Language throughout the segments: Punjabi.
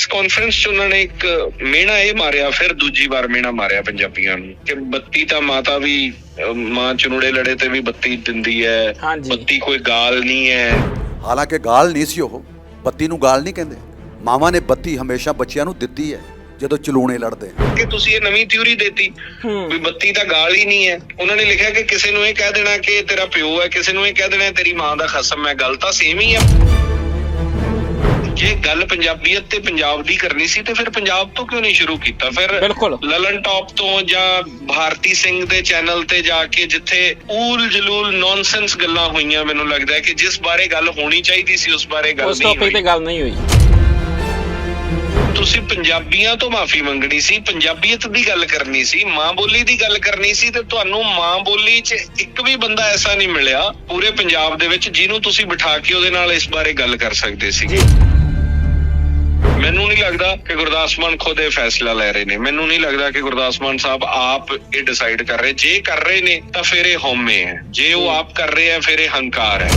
ਪ੍ਰੈਸ ਕਾਨਫਰੰਸ 'ਚ ਉਹਨਾਂ ਨੇ ਇੱਕ ਮਿਹਣਾ ਇਹ ਮਾਰਿਆ ਫਿਰ ਦੂਜੀ ਵਾਰ ਮਿਹਣਾ ਮਾਰਿਆ ਪੰਜਾਬੀਆਂ ਨੂੰ ਕਿ ਬੱਤੀ ਤਾਂ ਮਾਤਾ ਵੀ ਮਾਂ ਚੁਣੜੇ ਲੜੇ ਤੇ ਵੀ ਬੱਤੀ ਦਿੰਦੀ ਹੈ। ਬੱਤੀ ਕੋਈ ਗਾਲ ਨਹੀਂ ਹੈ। ਹਾਲਾਂਕਿ ਗਾਲ ਨਹੀਂ ਸੀ ਉਹ ਬੱਤੀ ਨੂੰ ਗਾਲ ਨਹੀਂ ਕਹਿੰਦੇ। ਮਾਵਾਂ ਨੇ ਬੱਤੀ ਹਮੇਸ਼ਾ ਬੱਚਿਆਂ ਨੂੰ ਦਿੱਤੀ ਹੈ ਜਦੋਂ ਚਲੂਣੇ ਲੜਦੇ ਕਿ ਤੁਸੀਂ ਇਹ ਨਵੀਂ ਥਿਊਰੀ ਦੇਤੀ ਵੀ ਬੱਤੀ ਤਾਂ ਗਾਲ ਹੀ ਨਹੀਂ ਹੈ। ਉਹਨਾਂ ਨੇ ਲਿਖਿਆ ਕਿ ਕਿਸੇ ਨੂੰ ਇਹ ਕਹਿ ਦੇਣਾ ਕਿ ਤੇਰਾ ਪਿਓ ਹੈ ਕਿਸੇ ਨੂੰ ਇਹ ਕਹਿ ਦੇਣਾ ਤੇਰੀ ਮਾਂ ਦਾ ਖਸਮ ਹੈ ਗੱਲ ਤਾਂ ਸੇਮ ਹੀ ਹੈ। ਜੇ ਗੱਲ ਪੰਜਾਬੀਅਤ ਤੇ ਪੰਜਾਬ ਦੀ ਕਰਨੀ ਸੀ ਤੇ ਫਿਰ ਪੰਜਾਬ ਤੋਂ ਕਿਉਂ ਨਹੀਂ ਸ਼ੁਰੂ ਕੀਤਾ? ਫਿਰ। ਲਲਨ ਟਾਪ ਤੋਂ ਜਾਂ ਭਾਰਤੀ ਸਿੰਘ ਦੇ ਚੈਨਲ ਤੇ ਜਾ ਕੇ ਜਿੱਥੇ ਊਲ ਜਲੂਲ ਨੌਨਸੈਂਸ ਗੱਲਾਂ ਹੋਈਆਂ ਮੈਨੂੰ ਲੱਗਦਾ ਹੈ ਕਿ ਜਿਸ ਬਾਰੇ ਗੱਲ ਹੋਣੀ ਚਾਹੀਦੀ ਸੀ ਉਸ ਬਾਰੇ ਗੱਲ ਉਸ ਨਹੀਂ ਟੌਪਿਕ ਤੇ ਹੋਈ ਗੱਲ ਨਹੀਂ ਹੋਈ। ਤੁਸੀਂ ਪੰਜਾਬੀਆਂ ਤੋਂ ਮਾਫੀ ਮੰਗਣੀ ਸੀ ਪੰਜਾਬੀਅਤ ਦੀ ਗੱਲ ਕਰਨੀ ਸੀ ਮਾਂ ਬੋਲੀ ਦੀ ਗੱਲ ਕਰਨੀ ਸੀ ਤੇ ਤੁਹਾਨੂੰ ਮਾਂ ਬੋਲੀ 'ਚ ਇੱਕ ਵੀ ਬੰਦਾ ਐਸਾ ਨਹੀਂ ਮਿਲਿਆ ਪੂਰੇ ਪੰਜਾਬ ਦੇ ਵਿੱਚ ਜਿਹਨੂੰ ਤੁਸੀਂ ਬਿਠਾ ਕੇ ਉਹਦੇ ਨਾਲ ਇਸ ਬਾਰੇ ਗੱਲ ਕਰ ਸਕਦੇ ਸੀ। ਜੀ। ਮੈਨੂੰ ਨਹੀਂ ਲੱਗਦਾ ਕਿ ਗੁਰਦਾਸ ਮਾਨ ਖੁਦ ਇਹ ਫੈਸਲਾ ਲੈ ਰਹੇ ਨੇ। ਮੈਨੂੰ ਨਹੀਂ ਲੱਗਦਾ ਕਿ ਗੁਰਦਾਸ ਮਾਨ ਸਾਹਿਬ ਆਪ ਇਹ ਡਿਸਾਈਡ ਕਰ ਰਹੇ। ਜੇ ਕਰ ਰਹੇ ਨੇ ਤਾਂ ਫਿਰ ਇਹ ਹਉਮੈ ਹੈ। ਜੇ ਉਹ ਆਪ ਕਰ ਰਹੇ ਆ ਫਿਰ ਇਹ ਹੰਕਾਰ ਹੈ।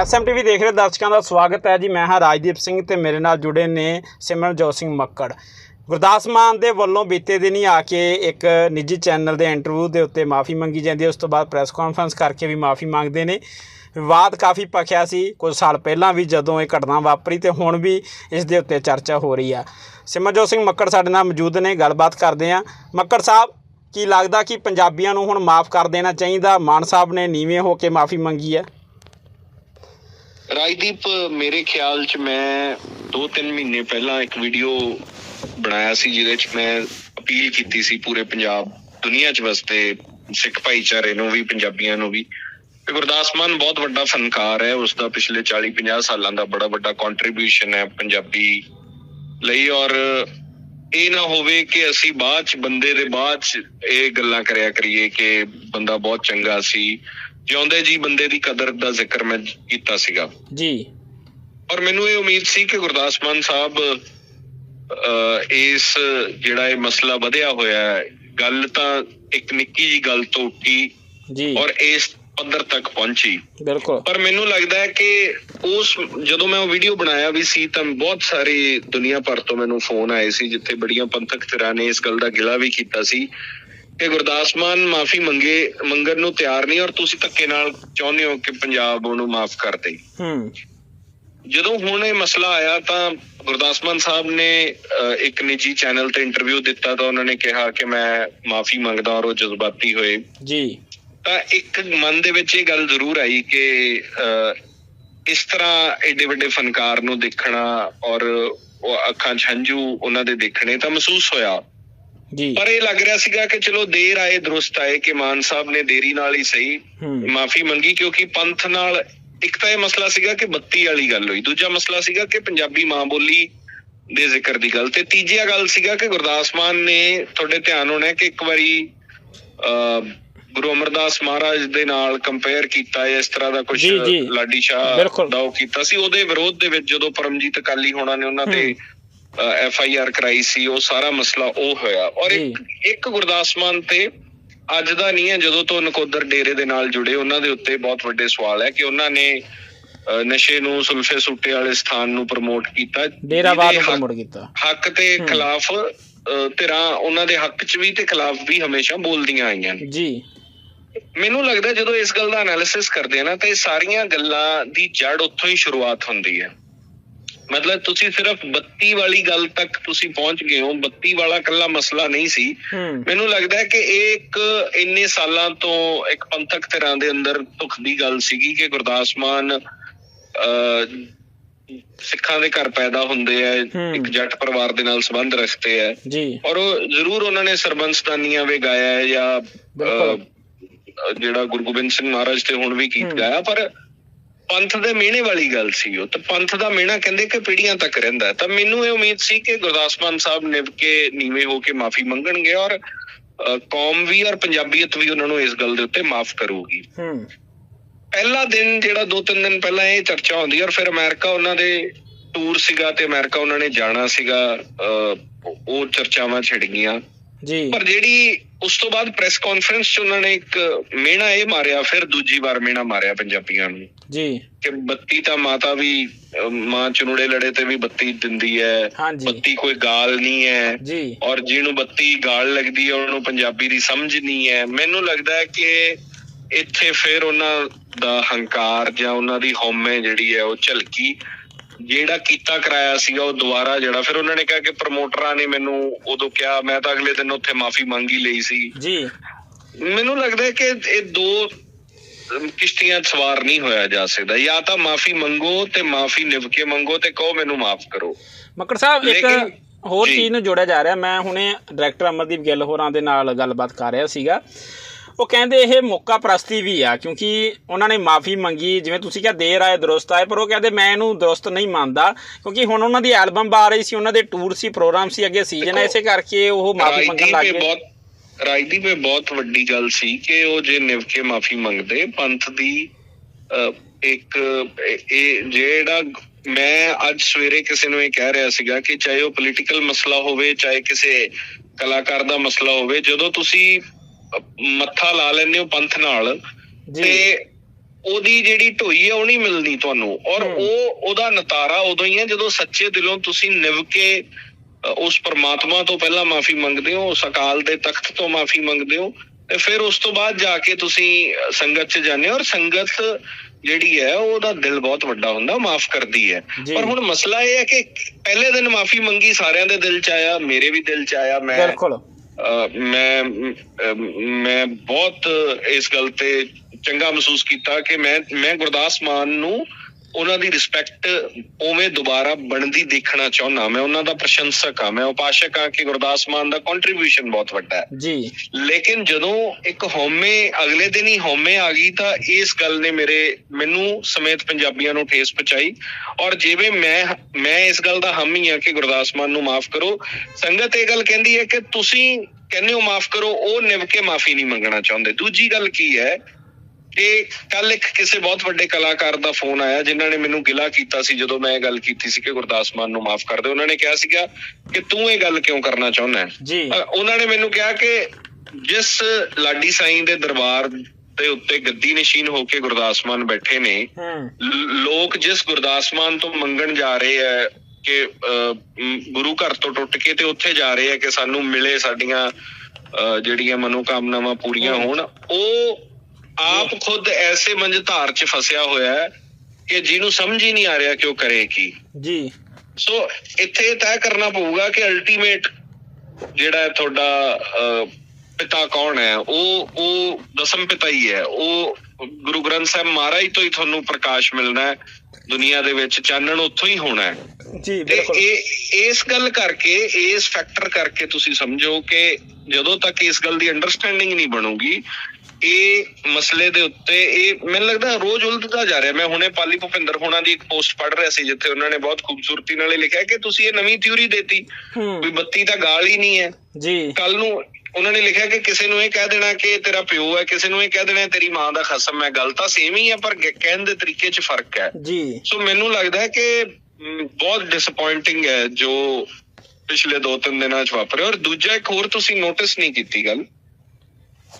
ਐਸਐਮਟੀਵੀ ਦੇਖ ਰਹੇ ਦਰਸ਼ਕਾਂ ਦਾ ਸਵਾਗਤ ਹੈ ਜੀ। ਮੈਂ ਹਾਂ ਰਾਜਦੀਪ ਸਿੰਘ ਤੇ ਮੇਰੇ ਨਾਲ ਜੁੜੇ ਨੇ ਸਿਮਰਨਜੋਤ ਸਿੰਘ ਮੱਕੜ। ਗੁਰਦਾਸ ਮਾਨ ਦੇ ਵੱਲੋਂ ਬੀਤੇ ਦਿਨ ਹੀ ਆ ਕੇ ਇੱਕ ਨਿੱਜੀ ਚੈਨਲ ਦੇ ਇੰਟਰਵਿਊ ਦੇ ਉੱਤੇ ਮਾਫੀ ਮੰਗੀ ਜਾਂਦੀ ਹੈ। ਉਸ ਤੋਂ ਬਾਅਦ ਪ੍ਰੈਸ ਕਾਨਫਰੰਸ ਕਰਕੇ ਵੀ ਮਾਫੀ ਮੰਗਦੇ ਨੇ। ਵਿਵਾਦ ਕਾਫੀ ਪਖਿਆ ਸੀ। ਕੁਝ ਸਾਲ ਪਹਿਲਾਂ ਵੀ ਜਦੋਂ ਇਹ ਘਟਨਾ ਵਾਪਰੀ ਤੇ ਹੁਣ ਵੀ ਇਸ ਦੇ ਉੱਤੇ ਚਰਚਾ ਹੋ ਰਹੀ ਆ। ਸਿਮਰਜੋਤ ਸਿੰਘ ਮੱਕੜ ਸਾਡੇ ਨਾਲ ਮੌਜੂਦ ਨੇ, ਗੱਲਬਾਤ ਕਰਦੇ ਆ ਮੱਕੜ ਸਾਹਿਬ, ਕੀ ਲੱਗਦਾ ਕਿ ਪੰਜਾਬੀਆਂ ਨੂੰ ਹੁਣ ਮਾਫ ਕਰ ਦੇਣਾ ਚਾਹੀਦਾ? ਮਾਨ ਸਾਹਿਬ ਨੇ ਨੀਵੇਂ ਹੋ ਕੇ ਮਾਫੀ ਮੰਗੀ ਹੈ ਰਾਜਦੀਪ, ਮੇਰੇ ਖਿਆਲ 'ਚ ਮੈਂ 2-3 ਮਹੀਨੇ ਪਹਿਲਾਂ ਇੱਕ ਵੀਡੀਓ ਬਣਾਇਆ ਸੀ, ਜਿਹਦੇ 'ਚ ਮੈਂ ਅਪੀਲ ਕੀਤੀ ਸੀ ਪੂਰੇ ਪੰਜਾਬ ਦੁਨੀਆ 'ਚ ਵਸਦੇ ਸਿੱਖ ਭਾਈਚਾਰੇ ਨੂੰ ਵੀ, ਪੰਜਾਬੀਆਂ ਨੂੰ ਵੀ। ਕਿ ਗੁਰਦਾਸ ਮਾਨ ਬਹੁਤ ਵੱਡਾ ਫਨਕਾਰ ਹੈ ਉਸ ਦਾ ਪਿਛਲੇ 40-50 ਸਾਲਾਂ ਦਾ ਬੜਾ ਵੱਡਾ ਕੰਟਰੀਬਿਊਸ਼ਨ ਹੈ ਪੰਜਾਬੀ ਲਈ ਔਰ ਇਹ ਨਾ ਹੋਵੇ ਕਿ ਅਸੀਂ ਬਾਅਦ 'ਚ ਬੰਦੇ ਦੇ ਬਾਅਦ 'ਚ ਇਹ ਗੱਲਾਂ ਕਰਿਆ ਕਰੀਏ ਕਿ ਬੰਦਾ ਬਹੁਤ ਚੰਗਾ ਸੀ ਜਿਉਂਦੇ ਜੀ ਬੰਦੇ ਦੀ ਕਦਰ ਦਾ ਜ਼ਿਕਰ ਮੈਂ ਕੀਤਾ ਸੀਗਾ। ਜੀ। ਔਰ ਮੈਨੂੰ ਇਹ ਉਮੀਦ ਸੀ ਕਿ ਗੁਰਦਾਸ ਮਾਨ ਸਾਹਿਬ ਇਸ ਜਿਹੜਾ ਇਹ ਮਸਲਾ ਵਧਿਆ ਹੋਇਆ ਹੈ ਗੱਲ ਤਾਂ ਇੱਕ ਨਿੱਕੀ ਜੀ ਗੱਲ ਤੋਂ ਉੱਠੀ ਜੀ। ਔਰ ਇਸ ਪੱਧਰ ਤੱਕ ਪਹੁੰਚੀ। ਬਿਲਕੁਲ। ਪਰ ਮੈਨੂੰ ਲੱਗਦਾ ਹੈ ਕਿ ਉਸ ਜਦੋਂ ਮੈਂ ਉਹ ਵੀਡੀਓ ਬਣਾਇਆ ਵੀ ਸੀ ਤਾਂ ਬਹੁਤ ਸਾਰੇ ਦੁਨੀਆ ਭਰ ਤੋਂ ਮੈਨੂੰ ਫੋਨ ਆਏ ਸੀ ਜਿੱਥੇ ਬੜੀਆਂ ਪੰਥਕ ਧਿਰਾਂ ਨੇ ਇਸ ਗੱਲ ਦਾ ਗਿਲਾ ਵੀ ਕੀਤਾ ਸੀ ਕਿ ਗੁਰਦਾਸ ਮਾਨ ਮਾਫੀ ਮੰਗੇ ਮੰਗਣ ਨੂੰ ਤਿਆਰ ਨਹੀਂ ਔਰ ਤੁਸੀਂ ਧੱਕੇ ਨਾਲ ਚਾਹੁੰਦੇ ਹੋ ਕਿ ਪੰਜਾਬ ਉਹਨੂੰ ਮਾਫ ਕਰ ਦੇ। ਹੂੰ। ਜਦੋਂ ਹੁਣ ਇਹ ਮਸਲਾ ਆਇਆ ਤਾਂ ਗੁਰਦਾਸ ਮਾਨ ਸਾਹਿਬ ਨੇ ਇੱਕ ਨਿੱਜੀ ਚੈਨਲ ਤੇ ਇੰਟਰਵਿਊ ਦਿੱਤਾ ਤਾਂ ਉਹਨਾਂ ਨੇ ਕਿਹਾ ਕਿ ਮੈਂ ਮਾਫੀ ਮੰਗਦਾ ਔਰ ਉਹ ਜਜ਼ਬਾਤੀ ਹੋਏ। ਜੀ। ਤਾਂ ਇੱਕ ਮਨ ਦੇ ਵਿੱਚ ਇਹ ਗੱਲ ਜ਼ਰੂਰ ਆਈ ਕਿ ਇਸ ਤਰ੍ਹਾਂ ਐਡੇ ਵੱਡੇ ਫਨਕਾਰ ਨੂੰ ਦੇਖਣਾ ਔਰ ਉਹ ਅੱਖਾਂ 'ਚ ਹੰਝੂ ਉਹਨਾਂ ਦੇ ਦੇਖਣੇ ਤਾਂ ਮਹਿਸੂਸ ਹੋਇਆ। ਜੀ। ਪਰ ਇਹ ਲੱਗ ਰਿਹਾ ਸੀਗਾ ਕਿ ਚਲੋ ਦੇਰ ਆਏ ਦਰੁਸਤ ਆਏ ਕਿ ਮਾਨ ਸਾਹਿਬ ਨੇ ਦੇਰੀ ਨਾਲ ਹੀ ਸਹੀ ਮਾਫੀ ਮੰਗੀ ਕਿਉਂਕਿ ਪੰਥ ਨਾਲ ਇੱਕ ਤਾਂ ਇਹ ਮਸਲਾ ਸੀਗਾ ਕਿ ਬੱਤੀ ਵਾਲੀ ਗੱਲ ਹੋਈ। ਦੂਜਾ ਮਸਲਾ ਸੀਗਾ ਕਿ ਪੰਜਾਬੀ ਮਾਂ ਬੋਲੀ ਦੇ ਜ਼ਿਕਰ ਦੀ ਗੱਲ। ਤੇ ਤੀਜੀਆ ਗੱਲ ਸੀਗਾ ਕਿ ਗੁਰਦਾਸ ਮਾਨ ਨੇ ਤੁਹਾਡੇ ਧਿਆਨ ਹੋਣਾ ਕਿ ਇੱਕ ਵਾਰੀ ਗੁਰੂ ਅਮਰਦਾਸ ਮਹਾਰਾਜ ਦੇ ਨਾਲ ਕੰਪੇਅਰ ਕੀਤਾ ਇਸ ਤਰ੍ਹਾਂ ਦਾ ਕੁਝ। ਲਾਡੀ ਸ਼ਾਹ। ਦਾ ਉਹ ਕੀਤਾ ਸੀ। ਉਹਦੇ ਵਿਰੋਧ ਦੇ ਵਿੱਚ ਜਦੋਂ ਪਰਮਜੀਤ ਅਕਾਲੀ ਹੋਣਾ ਨੇ ਉਹਨਾਂ ਤੇ ਐਫ ਆਈ ਆਰ ਕਰਾਈ ਸੀ ਉਹ ਸਾਰਾ ਮਸਲਾ ਉਹ ਹੋਇਆ। ਔਰ ਇੱਕ ਇੱਕ ਗੁਰਦਾਸ ਮਾਨ ਤੇ ਅੱਜ ਦਾ ਨਹੀਂ ਹੈ ਜਦੋਂ ਤੋਂ ਨਕੋਦਰ ਡੇਰੇ ਦੇ ਨਾਲ ਜੁੜੇ ਉਹਨਾਂ ਦੇ ਉੱਤੇ ਬਹੁਤ ਵੱਡੇ ਸਵਾਲ ਹੈ ਕਿ ਉਹਨਾਂ ਨੇ ਨਸ਼ੇ ਨੂੰ ਸੁਲਫੇ ਸੁੱਟੇ ਵਾਲੇ ਸਥਾਨ ਨੂੰ ਪ੍ਰਮੋਟ ਕੀਤਾ ਜਿਹਦੇ ਨੂੰ ਪ੍ਰਮੋਟ ਕੀਤਾ। ਹੱਕ ਤੇ ਖਿਲਾਫ ਧਿਰਾਂ ਉਹਨਾਂ ਦੇ ਹੱਕ 'ਚ ਵੀ ਤੇ ਖਿਲਾਫ ਵੀ ਹਮੇਸ਼ਾ ਬੋਲਦੀਆਂ ਆਈਆਂ ਨੇ। ਜੀ। ਮੈਨੂੰ ਲੱਗਦਾ ਜਦੋਂ ਇਸ ਗੱਲ ਦਾ ਐਨਾਲਿਸਿਸ ਕਰਦੇ ਆ ਨਾ ਤਾਂ ਇਹ ਸਾਰੀਆਂ ਗੱਲਾਂ ਦੀ ਜੜ ਉੱਥੋਂ ਹੀ ਸ਼ੁਰੂਆਤ ਹੁੰਦੀ ਹੈ। ਮਤਲਬ ਤੁਸੀਂ ਸਿਰਫ ਬੱਤੀ ਵਾਲੀ ਗੱਲ ਤੱਕ ਤੁਸੀਂ ਪਹੁੰਚ ਗਏ ਹੋ ਬੱਤੀ ਵਾਲਾ ਕੱਲਾ ਮਸਲਾ ਨਹੀਂ ਸੀ। ਮੈਨੂੰ ਲੱਗਦਾ ਹੈ ਕਿ ਇਹ ਇੱਕ ਇੰਨੇ ਸਾਲਾਂ ਤੋਂ ਇੱਕ ਪੰਥਕ ਧਿਰਾਂ ਦੇ ਅੰਦਰ ਦੁੱਖ ਦੀ ਗੱਲ ਸੀਗੀ ਕਿ ਗੁਰਦਾਸ ਮਾਨ ਸਿੱਖਾਂ ਦੇ ਘਰ ਪੈਦਾ ਹੁੰਦੇ ਆ। ਇੱਕ ਜੱਟ ਪਰਿਵਾਰ ਦੇ ਨਾਲ ਸੰਬੰਧ ਰੱਖਦੇ ਆ। ਜੀ। ਔਰ ਉਹ ਜ਼ਰੂਰ ਉਹਨਾਂ ਨੇ ਸਰਬੰਸਦਾਨੀਆਂ ਵੇ ਗਾਇਆ ਹੈ ਜਾਂ ਜਿਹੜਾ ਗੁਰੂ ਗੋਬਿੰਦ ਸਿੰਘ ਮਹਾਰਾਜ ਤੇ ਹੁਣ ਵੀ ਗੀਤ ਹੂੰ। ਗਾਇਆ ਪਰ ਪੰਥ ਦੇ ਮਿਹਣੇ ਵਾਲੀ ਗੱਲ ਸੀ ਉਹ ਤੇ ਪੰਥ ਦਾ ਮਿਹਣਾ ਕਹਿੰਦੇ ਕਿ ਪੀੜ੍ਹੀਆਂ ਤੱਕ ਰਹਿੰਦਾ। ਤਾਂ ਮੈਨੂੰ ਇਹ ਉਮੀਦ ਸੀ ਕਿ ਗੁਰਦਾਸ ਮਾਨ ਸਾਹਿਬ ਨਿਭ ਕੇ ਨੀਵੇਂ ਹੋ ਕੇ ਮਾਫੀ ਮੰਗਣਗੇ ਔਰ ਕੌਮ ਵੀ ਔਰ ਪੰਜਾਬੀਅਤ ਵੀ ਉਹਨਾਂ ਨੂੰ ਇਸ ਗੱਲ ਦੇ ਉੱਤੇ ਮਾਫ ਕਰੂਗੀ ਹੂੰ ਪਹਿਲਾ ਦਿਨ ਜਿਹੜਾ ਦੋ ਤਿੰਨ ਦਿਨ ਪਹਿਲਾਂ ਇਹ ਚਰਚਾ ਹੁੰਦੀ ਔਰ ਫਿਰ ਅਮਰੀਕਾ ਉਹਨਾਂ ਦੇ ਟੂਰ ਸੀਗਾ ਤੇ ਅਮਰੀਕਾ ਉਹਨਾਂ ਨੇ ਜਾਣਾ ਸੀਗਾ ਉਹ ਚਰਚਾਵਾਂ ਛਿੜ ਗਈਆਂ ਜੀ। ਪਰ ਜਿਹੜੀ ਉਸ ਤੋਂ ਬਾਅਦ ਪ੍ਰੈਸ ਕਾਨਫਰੰਸ 'ਚ ਉਹਨਾਂ ਨੇ ਇੱਕ ਮਿਹਣਾ ਇਹ ਮਾਰਿਆ ਫਿਰ ਦੂਜੀ ਵਾਰ ਮਿਹਣਾ ਮਾਰਿਆ ਪੰਜਾਬੀਆਂ ਨੂੰ। ਜੀ। ਕਿ ਬੱਤੀ ਤਾਂ ਮਾਤਾ ਵੀ ਮਾਂ ਚੁਣੜੇ ਲੜੇ ਤੇ ਵੀ ਬੱਤੀ ਦਿੰਦੀ ਹੈ। ਬੱਤੀ ਕੋਈ ਗਾਲ ਨਹੀਂ ਹੈ। ਜੀ। ਔਰ ਜਿਹਨੂੰ ਬੱਤੀ ਗਾਲ ਲੱਗਦੀ ਹੈ ਉਹਨੂੰ ਪੰਜਾਬੀ ਦੀ ਸਮਝ ਨਹੀਂ ਹੈ। ਮੈਨੂੰ ਲੱਗਦਾ ਹੈ ਕਿ ਇੱਥੇ ਫਿਰ ਉਹਨਾਂ ਦਾ ਹੰਕਾਰ ਜਾਂ ਉਹਨਾਂ ਦੀ ਹਉਮੈ ਜਿਹੜੀ ਹੈ ਉਹ ਝਲਕੀ ਜਿਹੜਾ ਕੀਤਾ ਕਰਾਇਆ ਸੀਗਾ ਉਹ ਦੁਬਾਰਾ ਜਿਹੜਾ ਫਿਰ ਉਹਨਾਂ ਨੇ ਕਿਹਾ ਕਿ ਪ੍ਰਮੋਟਰਾਂ ਨੇ ਮੈਨੂੰ ਉਦੋਂ ਕਿਹਾ ਮੈਂ ਤਾਂ ਅਗਲੇ ਦਿਨ ਉੱਥੇ ਮਾਫੀ ਮੰਗੀ ਲਈ ਸੀ। ਜੀ। ਮੈਨੂੰ ਲੱਗਦਾ ਹੈ ਕਿ ਇਹ ਦੋ ਕਿਸ਼ਤੀਆਂ ਸਵਾਰ ਨਹੀਂ ਹੋਇਆ ਜਾ ਸਕਦਾ। ਜਾਂ ਤਾਂ ਮਾਫੀ ਮੰਗੋ ਤੇ ਮਾਫੀ ਨਿਭ ਕੇ ਮੰਗੋ ਤੇ ਕਹੋ ਮੈਨੂੰ ਮਾਫ ਕਰੋ। ਮੱਕੜ ਸਾਹਿਬ ਇੱਕ ਹੋਰ। ਚੀਜ਼ ਨੂੰ ਜੋੜਿਆ ਜਾ ਰਿਹਾ। ਮੈਂ ਹੁਣੇ ਡਾਇਰੈਕਟਰ ਅਮਰਦੀਪ ਗਿੱਲ ਹੋਰਾਂ ਦੇ ਨਾਲ ਗੱਲਬਾਤ ਕਰ ਰਿਹਾ ਸੀਗਾ। ਉਹ ਕਹਿੰਦੇ ਇਹ ਮੌਕਾ ਪ੍ਰਸਤੀ ਵੀ ਆ ਕਿਉਂਕਿ ਉਹਨਾਂ ਨੇ ਮਾਫੀ ਮੰਗੀ ਜਿਵੇਂ ਤੁਸੀਂ ਕਿਹਾ ਦੇਰ ਆਏ ਦਰੁਸਤ ਆਏ ਪਰ ਉਹ ਕਹਿੰਦੇ ਮੈਂ ਇਹਨੂੰ ਦਰੁਸਤ ਨਹੀਂ ਮੰਨਦਾ ਕਿਉਂਕਿ ਹੁਣ ਉਹਨਾਂ ਦੀ ਐਲਬਮ ਆ ਰਹੀ ਸੀ ਉਹਨਾਂ ਦੇ ਟੂਰ ਸੀ ਪ੍ਰੋਗਰਾਮ ਸੀ ਅੱਗੇ ਸੀਜ਼ਨ ਹੈ ਇਸੇ ਕਰਕੇ ਉਹ ਮਾਫੀ ਮੰਗਣ ਲੱਗ ਗਏ। ਬਹੁਤ ਰਾਜਦੀਪ ਇਹ ਬਹੁਤ ਵੱਡੀ ਗੱਲ ਸੀ ਕਿ ਉਹ ਜੇ ਨਿਭ ਕੇ ਮਾਫੀ ਮੰਗਦੇ ਪੰਥ ਦੀ ਇੱਕ ਇਹ- ਜਿਹੜਾ ਮੈਂ ਅੱਜ ਸਵੇਰੇ ਕਿਸੇ ਨੂੰ ਇਹ ਕਹਿ ਰਿਹਾ ਸੀਗਾ ਕਿ ਚਾਹੇ ਉਹ ਪੋਲੀਟੀਕਲ ਮਸਲਾ ਹੋਵੇ ਚਾਹੇ ਕਿਸੇ ਕਲਾਕਾਰ ਦਾ ਮਸਲਾ ਹੋਵੇ ਜਦੋਂ ਤੁਸੀਂ ਮੱਥਾ ਲਾ ਲੈਂਦੇ ਹੋ ਪੰਥ ਨਾਲ ਤੇ ਉਹਦੀ ਜਿਹੜੀ ਢੋਈ ਹੈ ਉਹ ਨਹੀਂ ਮਿਲਦੀ ਤੁਹਾਨੂੰ। ਔਰ। ਉਹ ਉਹਦਾ ਨਤਾਰਾ ਉਦੋਂ ਹੀ ਹੈ ਜਦੋਂ ਸੱਚੇ ਦਿਲੋਂ ਤੁਸੀਂ ਨਿਭ ਕੇ ਉਸ ਪਰਮਾਤਮਾ ਤੋਂ ਪਹਿਲਾਂ ਮਾਫੀ ਮੰਗਦੇ ਹੋ ਉਸ ਅਕਾਲ ਦੇ ਤਖਤ ਤੋਂ ਮਾਫੀ ਮੰਗਦੇ ਹੋ ਤੇ ਫਿਰ ਉਸ ਤੋਂ ਬਾਅਦ ਜਾ ਕੇ ਤੁਸੀਂ ਸੰਗਤ 'ਚ ਜਾਂਦੇ ਹੋ। ਔਰ ਸੰਗਤ ਜਿਹੜੀ ਹੈ ਉਹਦਾ ਦਿਲ ਬਹੁਤ ਵੱਡਾ ਹੁੰਦਾ ਮਾਫ ਕਰਦੀ ਹੈ। ਪਰ ਹੁਣ ਮਸਲਾ ਇਹ ਹੈ ਕਿ ਪਹਿਲੇ ਦਿਨ ਮਾਫੀ ਮੰਗੀ ਸਾਰਿਆਂ ਦੇ ਦਿਲ 'ਚ ਆਇਆ ਮੇਰੇ ਵੀ ਦਿਲ 'ਚ ਆਇਆ ਮੈਂ ਬਿਲਕੁਲ। ਮੈਂ ਮੈਂ ਬਹੁਤ ਇਸ ਗੱਲ ਤੇ ਚੰਗਾ ਮਹਿਸੂਸ ਕੀਤਾ ਕਿ ਮੈਂ ਮੈਂ ਗੁਰਦਾਸ ਮਾਨ ਨੂੰ ਉਹਨਾਂ ਦੀ ਰਿਸਪੈਕਟ ਉਵੇਂ ਦੁਬਾਰਾ ਬਣਦੀ ਦੇਖਣਾ ਚਾਹੁੰਦਾ। ਮੈਂ ਉਹਨਾਂ ਦਾ ਪ੍ਰਸ਼ੰਸਕ ਆ ਮੈਂ ਉਪਾਸ਼ਕ ਆ ਕਿ ਗੁਰਦਾਸ ਮਾਨ ਦਾ ਕੰਟਰੀਬਿਊਸ਼ਨ ਬਹੁਤ ਵੱਡਾ ਹੈ। ਜੀ। ਲੇਕਿਨ ਜਦੋਂ ਇੱਕ ਹਉਮੈ ਅਗਲੇ ਦਿਨ ਹੀ ਹਉਮੈ ਆ ਗਈ ਤਾਂ ਇਸ ਗੱਲ ਨੇ ਮੇਰੇ ਮੈਨੂੰ ਸਮੇਤ ਪੰਜਾਬੀਆਂ ਨੂੰ ਠੇਸ ਪਹੁੰਚਾਈ। ਔਰ ਜਿਵੇਂ ਮੈਂ ਮੈਂ ਇਸ ਗੱਲ ਦਾ ਹਾਮੀ ਆ ਕਿ ਗੁਰਦਾਸ ਮਾਨ ਨੂੰ ਮਾਫ ਕਰੋ। ਸੰਗਤ ਇਹ ਗੱਲ ਕਹਿੰਦੀ ਹੈ ਕਿ ਤੁਸੀਂ ਕਹਿੰਦੇ ਹੋ ਮਾਫ ਕਰੋ ਉਹ ਨਿਭ ਕੇ ਮਾਫੀ ਨਹੀਂ ਮੰਗਣਾ ਚਾਹੁੰਦੇ। ਦੂਜੀ ਗੱਲ ਕੀ ਹੈ ਕਿ ਕੱਲ ਇੱਕ ਕਿਸੇ ਬਹੁਤ ਵੱਡੇ ਕਲਾਕਾਰ ਦਾ ਫੋਨ ਆਇਆ ਜਿਨ੍ਹਾਂ ਨੇ ਮੈਨੂੰ ਗਿਲਾ ਕੀਤਾ ਸੀ ਜਦੋਂ ਮੈਂ ਇਹ ਗੱਲ ਕੀਤੀ ਸੀ ਕਿ ਗੁਰਦਾਸ ਮਾਨ ਨੂੰ ਮਾਫ ਕਰ ਦਿਓ। ਉਹਨਾਂ ਨੇ ਕਿਹਾ ਸੀਗਾ ਕਿ ਤੂੰ ਇਹ ਗੱਲ ਕਿਉਂ ਕਰਨਾ ਚਾਹੁੰਦਾ ਹੈ? ਉਹਨਾਂ ਨੇ ਮੈਨੂੰ ਕਿਹਾ ਕਿ ਜਿਸ ਲਾਡੀ ਸਾਈਂ ਦੇ ਦਰਬਾਰ ਦੇ ਉੱਤੇ ਗੱਦੀ ਨਸ਼ੀਨ ਹੋ ਕੇ ਗੁਰਦਾਸ ਮਾਨ ਬੈਠੇ ਨੇ ਲੋਕ ਜਿਸ ਗੁਰਦਾਸ ਮਾਨ ਤੋਂ ਮੰਗਣ ਜਾ ਰਹੇ ਹੈ ਕਿ ਗੁਰੂ ਘਰ ਤੋਂ ਟੁੱਟ ਕੇ ਤੇ ਉੱਥੇ ਜਾ ਰਹੇ ਹੈ ਕਿ ਸਾਨੂੰ ਮਿਲੇ ਸਾਡੀਆਂ ਜਿਹੜੀਆਂ ਮਨੋਕਾਮਨਾਵਾਂ ਪੂਰੀਆਂ ਹੋਣ ਉਹ ਆਪ ਖੁਦ ਐਸੇ ਮੰਝਧਾਰ 'ਚ ਫਸਿਆ ਹੋਇਆ ਹੈ ਕਿ ਜਿਹਨੂੰ ਸਮਝ ਹੀ ਨਹੀਂ ਆ ਰਿਹਾ ਕਿ ਉਹ ਕਰੇ ਕੀ। ਜੀ। ਸੋ ਇੱਥੇ ਤੈਅ ਕਰਨਾ ਪਊਗਾ ਕਿ ਅਲਟੀਮੇਟ ਜਿਹੜਾ ਤੁਹਾਡਾ ਪਿਤਾ ਕੌਣ ਹੈ ਉਹ ਉਹ ਦਸਮ ਪਿਤਾ ਹੀ ਹੈ। ਉਹ ਗੁਰੂ ਗ੍ਰੰਥ ਸਾਹਿਬ ਮਹਾਰਾਜ ਤੋਂ ਹੀ ਤੁਹਾਨੂੰ ਪ੍ਰਕਾਸ਼ ਮਿਲਣਾ ਹੈ। ਦੁਨੀਆ ਦੇ ਵਿੱਚ ਚਾਨਣ ਉੱਥੋਂ ਹੀ ਹੋਣਾ ਹੈ। ਜੀ ਬਿਲਕੁਲ। ਇਹ ਇਸ ਗੱਲ ਕਰਕੇ ਇਸ ਫੈਕਟਰ ਕਰਕੇ ਤੁਸੀਂ ਸਮਝੋ ਕਿ ਜਦੋਂ ਤੱਕ ਇਸ ਗੱਲ ਦੀ ਅੰਡਰਸਟੈਂਡਿੰਗ ਨਹੀਂ ਬਣੂਗੀ ਇਹ ਮਸਲੇ ਦੇ ਉੱਤੇ ਇਹ ਮੈਨੂੰ ਲੱਗਦਾ ਰੋਜ਼ ਉਲਝਦਾ ਜਾ ਰਿਹਾ। ਮੈਂ ਹੁਣੇ ਪਾਲੀ ਭੁਪਿੰਦਰ ਹੋਣਾ ਦੀ ਇੱਕ ਪੋਸਟ ਪੜ੍ਹ ਰਿਹਾ ਸੀ ਜਿੱਥੇ ਉਹਨਾਂ ਨੇ ਬਹੁਤ ਖੂਬਸੂਰਤੀ ਨਾਲ ਲਿਖਿਆ ਕਿ ਤੁਸੀਂ ਇਹ ਨਵੀਂ ਥਿਊਰੀ ਦੇਤੀ ਵੀ ਬੱਤੀ ਤਾਂ ਗਾਲ ਹੀ ਨਹੀਂ ਹੈ। ਜੀ। ਕੱਲ ਨੂੰ ਉਹਨਾਂ ਨੇ ਲਿਖਿਆ ਕਿ ਕਿਸੇ ਨੂੰ ਇਹ ਕਹਿ ਦੇਣਾ ਕਿ ਤੇਰਾ ਪਿਓ ਹੈ ਕਿਸੇ ਨੂੰ ਇਹ ਕਹਿ ਦੇਣਾ ਤੇਰੀ ਮਾਂ ਦਾ ਖਸਮ ਹੈ। ਗੱਲ ਤਾਂ ਸੇਮ ਹੀ ਹੈ ਪਰ ਕਹਿਣ ਦੇ ਤਰੀਕੇ 'ਚ ਫ਼ਰਕ ਹੈ। ਜੀ। ਸੋ ਮੈਨੂੰ ਲੱਗਦਾ ਹੈ ਕਿ ਬਹੁਤ ਡਿਸਪਾਇੰਟਿੰਗ ਹੈ ਜੋ ਪਿਛਲੇ 2-3 ਦਿਨਾਂ 'ਚ ਵਾਪਰਿਆ। ਔਰ ਦੂਜਾ ਇੱਕ ਹੋਰ ਤੁਸੀਂ ਨੋਟਿਸ ਨਹੀਂ ਕੀਤੀ ਗੱਲ।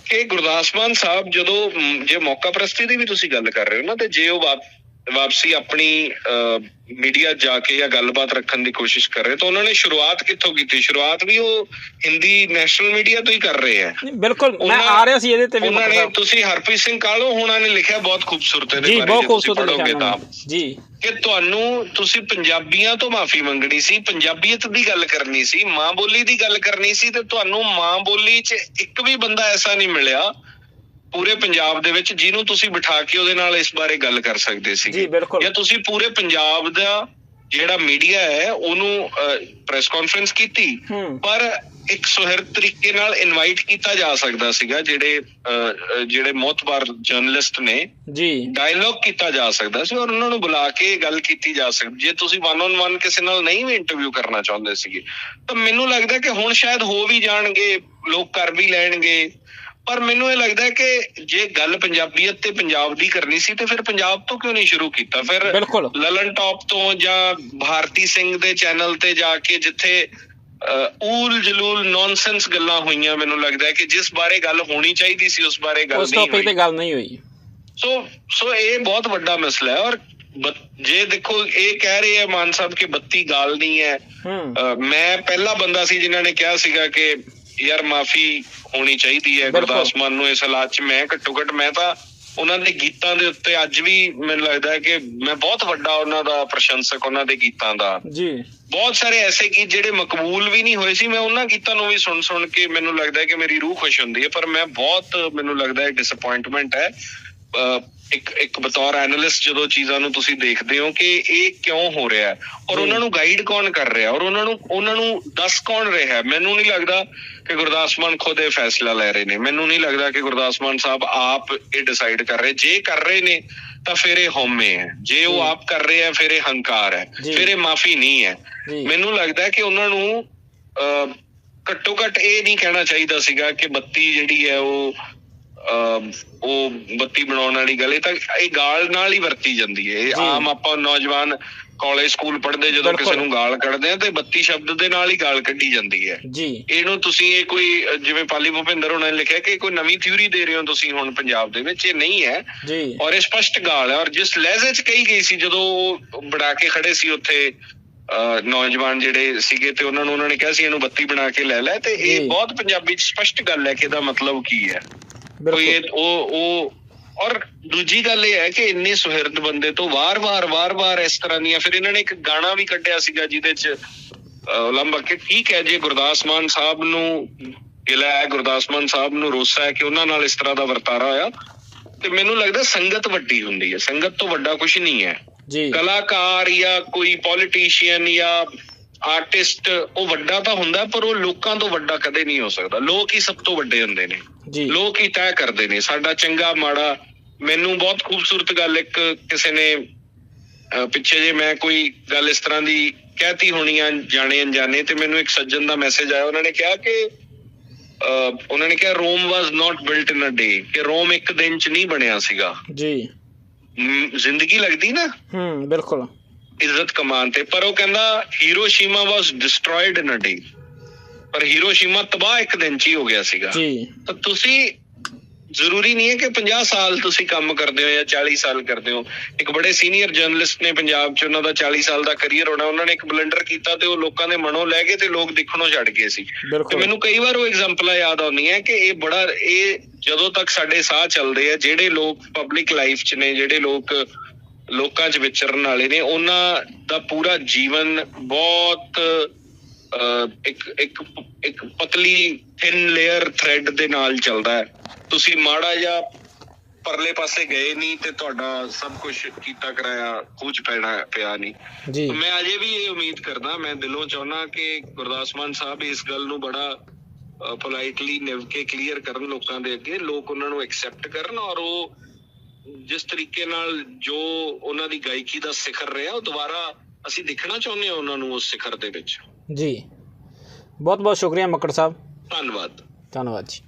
ਕਿ ਗੁਰਦਾਸ ਮਾਨ ਸਾਹਿਬ ਜਦੋਂ ਜੇ ਮੌਕਾ ਪ੍ਰਸਤੀ ਦੀ ਵੀ ਤੁਸੀਂ ਗੱਲ ਕਰ ਰਹੇ ਹੋ ਨਾ, ਤੇ ਜੇ ਉਹ ਵਾਪ- ਵਾਪਸੀ ਆਪਣੀ ਮੀਡੀਆ ਜਾ ਕੇ ਜਾਂ ਗੱਲਬਾਤ ਰੱਖਣ ਦੀ ਕੋਸ਼ਿਸ਼ ਕਰ ਰਹੇ। ਤਾਂ ਉਹਨਾਂ ਨੇ ਸ਼ੁਰੂਆਤ ਕਿੱਥੋਂ ਕੀਤੀ? ਸ਼ੁਰੂਆਤ ਵੀ ਉਹ ਹਿੰਦੀ ਨੈਸ਼ਨਲ ਮੀਡੀਆ ਤੋਂ ਹੀ ਕਰ ਰਹੇ ਨਹੀਂ, ਬਿਲਕੁਲ ਮੈਂ ਆ ਰਿਹਾ ਸੀ ਇਹਦੇ ਤੇ ਵੀ ਉਹਨਾਂ ਨੇ ਤੁਸੀਂ ਹਰਪ੍ਰੀਤ ਸਿੰਘ ਕਾਲੋ ਹੋਣਾ ਨੇ ਲਿਖਿਆ ਬਹੁਤ ਖੂਬਸੂਰਤ ਇਹਦੇ ਬਾਰੇ ਬਹੁਤ ਜੇ ਤੁਸੀਂ ਖੂਬਸੂਰਤ। ਜੀ। ਕਿ ਤੁਹਾਨੂੰ ਤੁਸੀਂ ਪੰਜਾਬੀਆਂ ਤੋਂ ਮਾਫੀ ਮੰਗਣੀ ਸੀ ਪੰਜਾਬੀਅਤ ਦੀ ਗੱਲ ਕਰਨੀ ਸੀ ਮਾਂ ਬੋਲੀ ਦੀ ਗੱਲ ਕਰਨੀ ਸੀ ਤੇ ਤੁਹਾਨੂੰ ਮਾਂ ਬੋਲੀ 'ਚ ਇੱਕ ਵੀ ਬੰਦਾ ਐਸਾ ਨਹੀਂ ਮਿਲਿਆ ਪੂਰੇ ਪੰਜਾਬ ਦੇ ਵਿੱਚ ਜਿਹਨੂੰ ਤੁਸੀਂ ਬਿਠਾ ਕੇ ਉਹਦੇ ਨਾਲ ਇਸ ਬਾਰੇ ਗੱਲ ਕਰ ਸਕਦੇ ਸੀ ਜੀ, ਤੁਸੀਂ ਪੂਰੇ ਪੰਜਾਬ ਦਾ ਜਿਹੜਾ ਮੀਡੀਆ ਹੈ ਉਹਨੂੰ ਪ੍ਰੈਸ ਕਾਨਫਰੰਸ ਕੀਤੀ ਪਰ ਇੱਕ ਸੁਹਿਰਦ ਤਰੀਕੇ ਨਾਲ ਇਨਵਾਈਟ ਕੀਤਾ ਜਾ ਸਕਦਾ ਸੀਗਾ ਜਿਹੜੇ ਜਿਹੜੇ ਮੋਤਬਾਰ ਜਰਨਲਿਸਟ ਨੇ। ਜੀ। ਡਾਇਲੌਗ ਕੀਤਾ ਜਾ ਸਕਦਾ ਸੀ ਔਰ ਉਹਨਾਂ ਨੂੰ ਬੁਲਾ ਕੇ ਗੱਲ ਕੀਤੀ ਜਾ ਸਕਦੀ। ਜੇ ਤੁਸੀਂ ਵਨ ਔਨ ਵਨ ਕਿਸੇ ਨਾਲ ਨਹੀਂ ਵੀ ਇੰਟਰਵਿਊ ਕਰਨਾ ਚਾਹੁੰਦੇ ਸੀਗੇ ਤਾਂ ਮੈਨੂੰ ਲੱਗਦਾ ਕਿ ਹੁਣ ਸ਼ਾਇਦ ਹੋ ਵੀ ਜਾਣਗੇ ਲੋਕ ਕਰ ਵੀ ਲੈਣਗੇ। ਪਰ ਮੈਨੂੰ ਇਹ ਲੱਗਦਾ ਹੈ ਕਿ ਜੇ ਗੱਲ ਪੰਜਾਬੀਅਤ ਤੇ ਪੰਜਾਬ ਦੀ ਕਰਨੀ ਸੀ ਤੇ ਫਿਰ ਪੰਜਾਬ ਤੋਂ ਕਿਉਂ ਨਹੀਂ ਸ਼ੁਰੂ ਕੀਤਾ? ਫਿਰ। ਲਲਨ ਟਾਪ ਤੋਂ ਜਾਂ ਭਾਰਤੀ ਸਿੰਘ ਦੇ ਚੈਨਲ ਤੇ ਜਾ ਕੇ ਜਿੱਥੇ ਊਲ ਜਲੂਲ ਨੌਨਸੈਂਸ ਗੱਲਾਂ ਹੋਈਆਂ ਮੈਨੂੰ ਲੱਗਦਾ ਹੈ ਕਿ ਜਿਸ ਬਾਰੇ ਗੱਲ ਹੋਣੀ ਚਾਹੀਦੀ ਸੀ ਉਸ ਬਾਰੇ ਗੱਲ ਉਸ ਨਹੀਂ ਟੌਪਿਕ ਤੇ ਹੋਈ। ਗੱਲ ਨਹੀਂ ਹੋਈ। ਸੋ ਸੋ ਇਹ ਬਹੁਤ ਵੱਡਾ ਮਸਲਾ ਹੈ ਔਰ ਜੇ ਦੇਖੋ ਇਹ ਕਹਿ ਰਹੇ ਆ ਮਾਨ ਸਾਹਿਬ ਕਿ ਬੱਤੀ ਗਾਲ ਨਹੀਂ ਹੈ। ਮੈਂ ਪਹਿਲਾ ਬੰਦਾ ਸੀ ਜਿਨ੍ਹਾਂ ਨੇ ਕਿਹਾ ਸੀਗਾ ਕਿ ਯਾਰ ਮਾਫੀ ਹੋਣੀ ਚਾਹੀਦੀ ਹੈ। ਗੁਰਦਾਸ ਮਾਨ ਨੂੰ ਇਸ ਹਾਲਾਤ 'ਚ ਮੈਂ ਘੱਟੋ ਘੱਟ ਮੈਂ ਤਾਂ ਉਹਨਾਂ ਦੇ ਗੀਤਾਂ ਦੇ ਉੱਤੇ ਅੱਜ ਵੀ ਮੈਨੂੰ ਲੱਗਦਾ ਹੈ ਕਿ ਮੈਂ ਬਹੁਤ ਵੱਡਾ ਉਹਨਾਂ ਦਾ ਪ੍ਰਸ਼ੰਸਕ ਉਹਨਾਂ ਦੇ ਗੀਤਾਂ ਦਾ। ਜੀ। ਬਹੁਤ ਸਾਰੇ ਐਸੇ ਗੀਤ ਜਿਹੜੇ ਮਕਬੂਲ ਵੀ ਨਹੀਂ ਹੋਏ ਸੀ ਮੈਂ ਉਹਨਾਂ ਗੀਤਾਂ ਨੂੰ ਵੀ ਸੁਣ ਸੁਣ ਕੇ ਮੈਨੂੰ ਲੱਗਦਾ ਹੈ ਕਿ ਮੇਰੀ ਰੂਹ ਖੁਸ਼ ਹੁੰਦੀ ਹੈ ਪਰ ਮੈਂ ਬਹੁਤ ਮੈਨੂੰ ਲੱਗਦਾ ਹੈ ਡਿਸਪਾਇੰਟਮੈਂਟ ਹੈ। ਇੱਕ ਇੱਕ ਬਤੌਰ ਐਨਾਲਿਸਟ ਜਦੋਂ ਚੀਜ਼ਾਂ ਨੂੰ ਤੁਸੀਂ ਦੇਖਦੇ ਹੋ ਕਿ ਇਹ ਕਿਉਂ ਹੋ ਰਿਹਾ ਹੈ ਔਰ। ਉਹਨਾਂ ਨੂੰ ਗਾਈਡ ਕੌਣ ਕਰ ਰਿਹਾ ਔਰ ਉਹਨਾਂ ਨੂੰ ਉਹਨਾਂ ਨੂੰ ਦੱਸ ਕੌਣ ਰਿਹਾ ਹੈ? ਮੈਨੂੰ ਨਹੀਂ ਲੱਗਦਾ ਕਿ ਗੁਰਦਾਸ ਮਾਨ ਖੁਦ ਇਹ ਫੈਸਲਾ ਲੈ ਰਹੇ ਨੇ ਮੈਨੂੰ ਨਹੀਂ ਲੱਗਦਾ ਕਿ ਗੁਰਦਾਸ ਮਾਨ ਸਾਹਿਬ ਆਪ ਇਹ ਡਿਸਾਈਡ ਕਰ ਰਹੇ ਜੇ ਕਰ ਰਹੇ ਨੇ ਤਾਂ ਫਿਰ ਇਹ ਹਉਮੈ ਹੈ ਜੇ ਉਹ। ਆਪ ਕਰ ਰਹੇ ਆ ਫਿਰ ਇਹ ਹੰਕਾਰ ਹੈ। ਫਿਰ ਇਹ ਮਾਫੀ ਨਹੀਂ ਹੈ ਮੈਨੂੰ ਲੱਗਦਾ ਹੈ ਕਿ ਉਹਨਾਂ ਨੂੰ ਘੱਟੋ ਘੱਟ ਇਹ ਨਹੀਂ ਕਹਿਣਾ ਚਾਹੀਦਾ ਸੀਗਾ ਕਿ ਬੱਤੀ ਜਿਹੜੀ ਹੈ ਉਹ ਉਹ ਬੱਤੀ ਬਣਾਉਣ ਵਾਲੀ ਗੱਲ ਇਹ ਤਾਂ ਇਹ ਗਾਲ ਨਾਲ ਹੀ ਵਰਤੀ ਜਾਂਦੀ ਹੈ। ਆਮ ਆਪਾਂ ਨੌਜਵਾਨ ਕਾਲਜ ਸਕੂਲ ਪੜ੍ਹਦੇ ਜਦੋਂ। ਕਿਸੇ ਨੂੰ ਗਾਲ ਕੱਢਦੇ ਆ ਤੇ ਬੱਤੀ ਸ਼ਬਦ ਦੇ ਨਾਲ ਹੀ ਗਾਲ ਕੱਢੀ ਜਾਂਦੀ ਹੈ। ਜੀ। ਇਹਨੂੰ ਤੁਸੀਂ ਇਹ ਕੋਈ ਜਿਵੇਂ ਪਾਲੀ ਭੁਪਿੰਦਰ ਹੋਣਾ ਨੇ ਲਿਖਿਆ ਕਿ ਕੋਈ ਨਵੀਂ ਥਿਊਰੀ ਦੇ ਰਹੇ ਹੋ ਤੁਸੀਂ ਹੁਣ ਪੰਜਾਬ ਦੇ ਵਿੱਚ ਇਹ ਨਹੀਂ ਹੈ। ਜੀ। ਔਰ ਇਹ ਸਪਸ਼ਟ ਗਾਲ ਹੈ। ਔਰ ਜਿਸ ਲਹਿਜ਼ੇ 'ਚ ਕਹੀ ਗਈ ਸੀ ਜਦੋਂ ਉਹ ਬਣਾ ਕੇ ਖੜੇ ਸੀ ਉੱਥੇ ਨੌਜਵਾਨ ਜਿਹੜੇ ਸੀਗੇ ਤੇ ਉਹਨਾਂ ਨੂੰ ਉਹਨਾਂ ਨੇ ਕਿਹਾ ਸੀ ਇਹਨੂੰ ਬੱਤੀ ਬਣਾ ਕੇ ਲੈ ਲੈ ਤੇ ਇਹ। ਬਹੁਤ ਪੰਜਾਬੀ 'ਚ ਸਪਸ਼ਟ ਗੱਲ ਹੈ ਕਿ ਇਹਦਾ ਮਤਲਬ ਕੀ ਹੈ। ਕੋਈ ਉਹ ਉਹ ਔਰ ਦੂਜੀ ਗੱਲ ਇਹ ਹੈ ਕਿ ਇੰਨੇ ਸੁਹਿਰਦ ਬੰਦੇ ਤੋਂ ਵਾਰ-ਵਾਰ ਵਾਰ-ਵਾਰ ਇਸ ਤਰ੍ਹਾਂ ਦੀਆਂ ਫਿਰ ਇਹਨਾਂ ਨੇ ਇੱਕ ਗਾਣਾ ਵੀ ਕੱਢਿਆ ਸੀਗਾ ਜਿਹਦੇ 'ਚ ਲੰਬਾ ਕਿ ਠੀਕ ਹੈ ਜੇ ਗੁਰਦਾਸ ਮਾਨ ਸਾਹਿਬ ਨੂੰ ਗਿਲਾ ਹੈ ਗੁਰਦਾਸ ਮਾਨ ਸਾਹਿਬ ਨੂੰ ਰੋਸਾ ਹੈ ਕਿ ਉਹਨਾਂ ਨਾਲ ਇਸ ਤਰ੍ਹਾਂ ਦਾ ਵਰਤਾਰਾ ਹੋਇਆ। ਤੇ ਮੈਨੂੰ ਲੱਗਦਾ ਸੰਗਤ ਵੱਡੀ ਹੁੰਦੀ ਹੈ। ਸੰਗਤ ਤੋਂ ਵੱਡਾ ਕੁਝ ਨਹੀਂ ਹੈ। ਜੀ। ਕਲਾਕਾਰ ਜਾਂ ਕੋਈ ਪੋਲੀਟੀਸ਼ੀਅਨ ਜਾਂ ਆਰਟਿਸਟ ਉਹ ਵੱਡਾ ਤਾਂ ਹੁੰਦਾ ਪਰ ਉਹ ਲੋਕਾਂ ਤੋਂ ਵੱਡਾ ਕਦੇ ਨਹੀਂ ਹੋ ਸਕਦਾ। ਲੋਕ ਹੀ ਸਭ ਤੋਂ ਵੱਡੇ ਹੁੰਦੇ ਨੇ। ਲੋਕ ਹੀ ਤੈਅ ਕਰਦੇ ਨੇ। ਸਾਡਾ ਚੰਗਾ ਮਾੜਾ ਮੈਨੂੰ ਬਹੁਤ ਖੂਬਸੂਰਤ ਗੱਲ ਇੱਕ ਕਿਸੇ ਨੇ ਪਿੱਛੇ ਜੇ ਮੈਂ ਕੋਈ ਗੱਲ ਇਸ ਤਰ੍ਹਾਂ ਦੀ ਕਹਿਤੀ ਹੋਣੀ ਆ ਜਾਣੇ ਅਣਜਾਣੇ ਤੇ ਮੈਨੂੰ ਇੱਕ ਸੱਜਣ ਦਾ ਮੈਸੇਜ ਆਇਆ। ਉਹਨਾਂ ਨੇ ਕਿਹਾ ਕਿ ਉਹਨਾਂ ਨੇ ਕਿਹਾ ਰੋਮ ਵਾਸ ਨਾਟ ਬਿਲਟ ਇਨ ਅ ਡੇ ਕਿ ਰੋਮ ਇੱਕ ਦਿਨ ਚ ਨਹੀਂ ਬਣਿਆ ਸੀਗਾ। ਜੀ। ਜ਼ਿੰਦਗੀ ਲੱਗਦੀ ਨਾ? ਹੂੰ ਬਿਲਕੁਲ। ਇੱਜ਼ਤ ਕਮਾਨ ਤੇ ਪਰ ਉਹ ਕਹਿੰਦਾ ਹੀਰੋਸ਼ੀਮਾ ਵਾਸ ਡਿਸਟਰੋਇਡ ਇਨ ਅ ਡੇ ਪਰ ਹੀਰੋਸ਼ੀਮਾ ਤਬਾਹ ਇੱਕ ਦਿਨ ਚ ਹੀ ਹੋ ਗਿਆ ਸੀਗਾ। ਜੀ। ਤਾਂ ਤੁਸੀਂ ਜ਼ਰੂਰੀ ਨਹੀਂ ਹੈ ਕਿ 50 ਸਾਲ ਤੁਸੀਂ ਕੰਮ ਕਰਦੇ ਹੋ ਜਾਂ 40 ਸਾਲ ਕਰਦੇ ਹੋ। ਇੱਕ ਬੜੇ ਸੀਨੀਅਰ ਜਰਨਲਿਸਟ ਨੇ ਪੰਜਾਬ 'ਚ ਉਹਨਾਂ ਦਾ 40 ਸਾਲ ਦਾ ਕੈਰੀਅਰ ਹੋਣਾ ਉਹਨਾਂ ਨੇ ਇੱਕ ਬਲੰਡਰ ਕੀਤਾ ਤੇ ਉਹ ਲੋਕਾਂ ਦੇ ਮਨੋਂ ਲੈ ਗਏ ਤੇ ਲੋਕ ਦੇਖਣੋਂ ਛੱਡ ਗਏ ਸੀ। ਤੇ ਮੈਨੂੰ ਕਈ ਵਾਰ ਉਹ ਐਗਜ਼ਾਮਪਲਾਂ ਯਾਦ ਆਉਂਦੀਆਂ ਕਿ ਇਹ ਬੜਾ ਇਹ ਜਦੋਂ ਤੱਕ ਸਾਡੇ ਸਾਹ ਚੱਲਦੇ ਆ ਜਿਹੜੇ ਲੋਕ ਪਬਲਿਕ ਲਾਈਫ 'ਚ ਨੇ ਜਿਹੜੇ ਲੋਕ ਲੋਕਾਂ 'ਚ ਵਿਚਰਨ ਵਾਲੇ ਨੇ ਉਹਨਾਂ ਦਾ ਪੂਰਾ ਜੀਵਨ ਬਹੁਤ ਇੱਕ ਇੱਕ ਇੱਕ ਪਤਲੀ ਥਿਨ ਲੇਅਰ ਥ੍ਰੈਡ ਦੇ ਨਾਲ ਚੱਲਦਾ ਹੈ। ਤੁਸੀਂ ਮਾੜਾ ਜਾਂ ਪਰਲੇ ਪਾਸੇ ਗਏ ਨਹੀਂ ਤੇ ਤੁਹਾਡਾ ਸਭ ਕੁਝ ਕੀਤਾ ਕਰਾਇਆ ਖੂਜ ਪੈਣਾ ਪਿਆ ਨਹੀਂ। ਜੀ। ਮੈਂ ਅਜੇ ਵੀ ਇਹ ਉਮੀਦ ਕਰਦਾ ਮੈਂ ਦਿਲੋਂ ਚਾਹੁੰਦਾ ਕਿ ਗੁਰਦਾਸ ਮਾਨ ਸਾਹਿਬ ਇਸ ਗੱਲ ਨੂੰ ਬੜਾ ਪੋਲਾਈਟਲੀ ਨਿਵ ਕੇ ਕਲੀਅਰ ਕਰਨ ਲੋਕਾਂ ਦੇ ਅੱਗੇ ਲੋਕ ਉਹਨਾਂ ਨੂੰ ਐਕਸੈਪਟ ਕਰਨ ਔਰ ਉਹ ਜਿਸ ਤਰੀਕੇ ਨਾਲ ਜੋ ਉਹਨਾਂ ਦੀ ਗਾਇਕੀ ਦਾ ਸਿਖਰ ਰਿਹਾ ਉਹ ਦੁਬਾਰਾ ਅਸੀਂ ਦੇਖਣਾ ਚਾਹੁੰਦੇ ਹਾਂ ਉਹਨਾਂ ਨੂੰ ਉਸ ਸਿਖਰ ਦੇ ਵਿੱਚ। ਜੀ। ਬਹੁਤ ਬਹੁਤ ਸ਼ੁਕਰੀਆ ਮੱਕੜ ਸਾਹਿਬ। ਧੰਨਵਾਦ। ਧੰਨਵਾਦ ਜੀ।